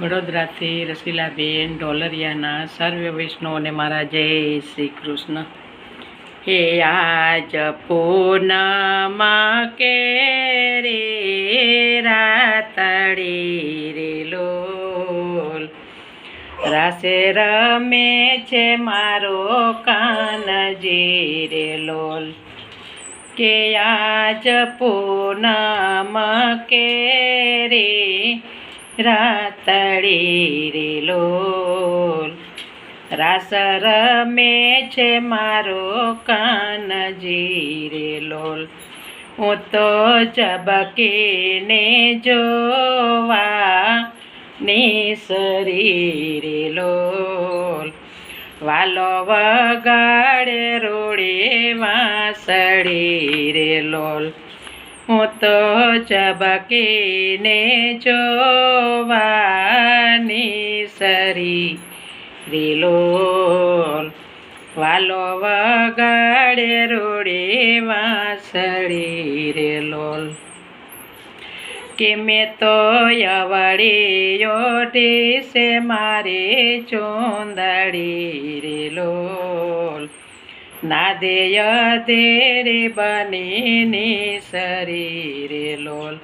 વડોદરાથી રસીલાબેન ઢોલરિયાના સર્વ વૈષ્ણવને મારા જય શ્રી કૃષ્ણ. હે આજ પૂનમા કે રે રાતડી રે લોલ? રાસે રમે છે મારો કાનજી રે લોલ? કે આજ પૂનમ કે રે રાતડી રે લોલ રાસ રમે છે મારો કાનજી રે લોલ હું તો ચબકીને જોવા નિસરી રે લોલ વાલો વગાડે રોડે વાસળી રે લોલ હું તો ચબકીને જોવાની સરી. રીલોલ વાલો વગાડે રોડે વાસળી રે લોલ કે મેં તો યવડી ટીસે મારે ચોંદડી રે લોલ નાદેય તેરે બનીની શરીરે લોલ.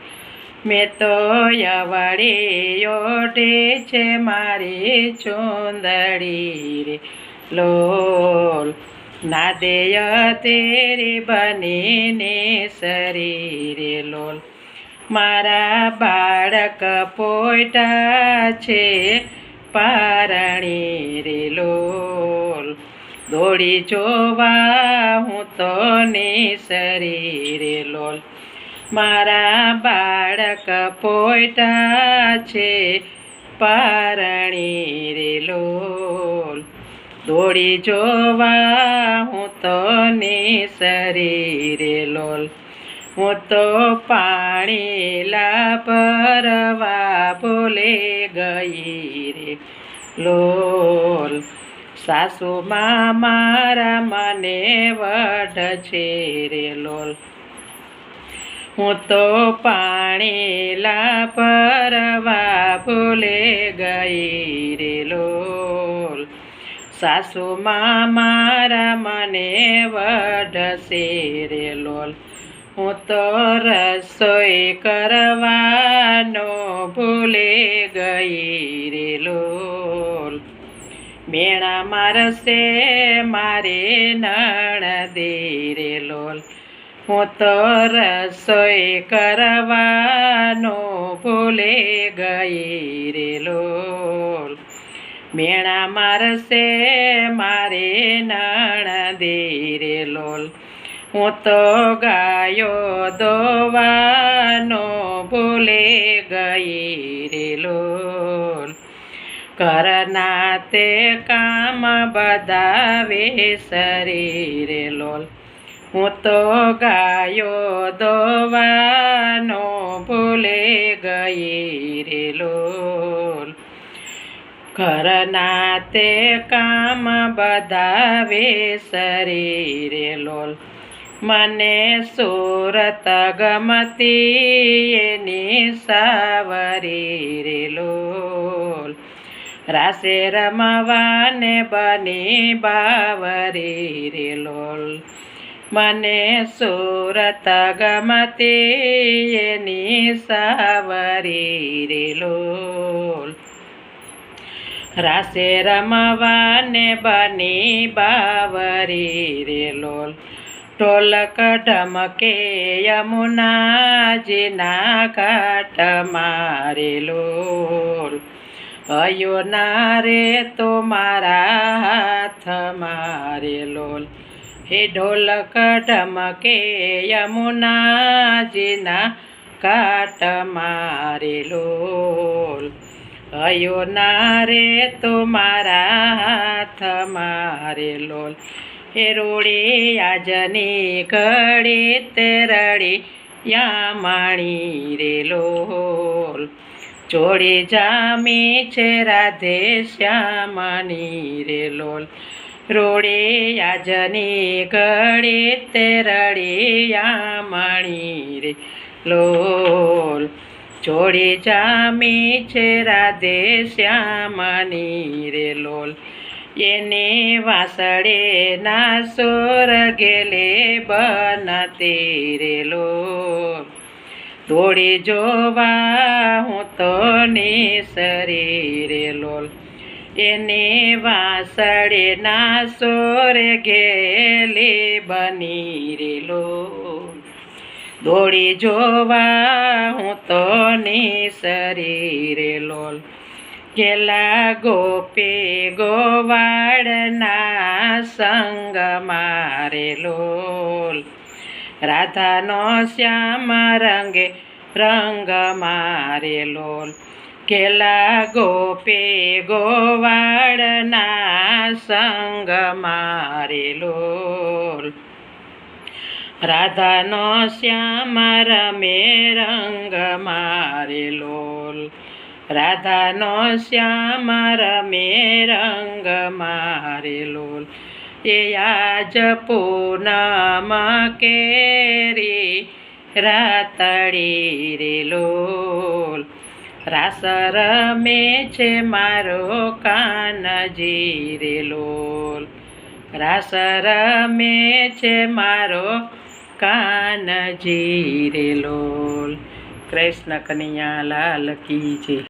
મેં તો યવડી યોડે છે મારી ચુંદડી રે લોલ નાદેય તેરે બનીને શરીરે લોલ. મારા બાળક પોઈટા છે પારણી રે લોલ. દોડી જોવા હું તો શરીરે લોલ. મારા બાળક પોઈટા છે, પારણી રે લોલ. દોડી જોવા હું તો શરીરે લોલ. હું તો પાણી લાભરવા બોલે ગઈ રે લોલ. સાસુમાં મારા મને વઢ છે રે લોલ. હું તો પાણી લા પરવા ભૂલે ગઈ રે લોલ. સાસુમાં મારા મને વઢશે રે લોલ. હું તો રસોઈ કરવાનો ભૂલે ગઈ રે લોલ. મેણા મારશે, મારે નણદે રે લોલ. હું તો રસોઈ કરવાનો ભૂલે ગઈ રે લોલ. મેણા મારશે, મારે નણદે રે લોલ. હું તો ગાયો દોવાનો ભૂલે ગઈ રે લોલ. કરના તે કામ બધાવે શરીર લોલ. હું તો ગાયો દોવાનો ભૂલે ગઈ રે લોલ. કરના તે કામ બધાવે શરીર લોલ. મને સુરત ગમતી એની સાવરી રે લોલ. રાસે રમવાને બની બાવરી રે લોલ. મને સુરત ગમતી એની સાવરી રે લોલ. રાસે રમવાને બની બાવરી રે લોલ. ઢોલક ઢમકે યમુનાજીના ઘાટ મારે લોલ. અયો ના રે તો મારા હાથ મારે લોલ. હે ઢોલક ઢમકે યમુનાજીના કાટ મારે લોલ. અયો ના રે તો મારા હાથ મારે લોલ. હે રોડી આજની ઘડી તે રડી યા માણી રે લોલ. જોડી જામી છે રાધે શ્યામની રે લોલ. રોડે આજની ઘડી તે રડી યા માણી રે લોલ. જોડી જામી છે રાધે શ્યામની રે લોલ. એને વાસળે ના સોર ગેલે બનતી રે લોલ. દોડી જોવા હું તો શરીરે લોલ. એને વાસળે ના સોર ગેલે બની રે લોલ. દોડી જોવા હું તો શરીરે લોલ. કેલા ગોપે ગોવાડના સંગ મારે લોલ. રાધાનો શ્યામ રંગે રંગ મારેલો કેલા ગોપે ગોવાળના સંગ મારેલો રાધાનો શ્યામ રમે રંગ મારેલો રાધાનો શ્યામ રમે રંગ મારે લોલ. એ આજ પૂનમ કેરી રાતડી રે લોલ. રાસ રમે છે મારો કાનજી રે લોલ. રાસ રમે છે મારો કાનજી રે લોલ. કૃષ્ણ કનૈયા લાલ કી છે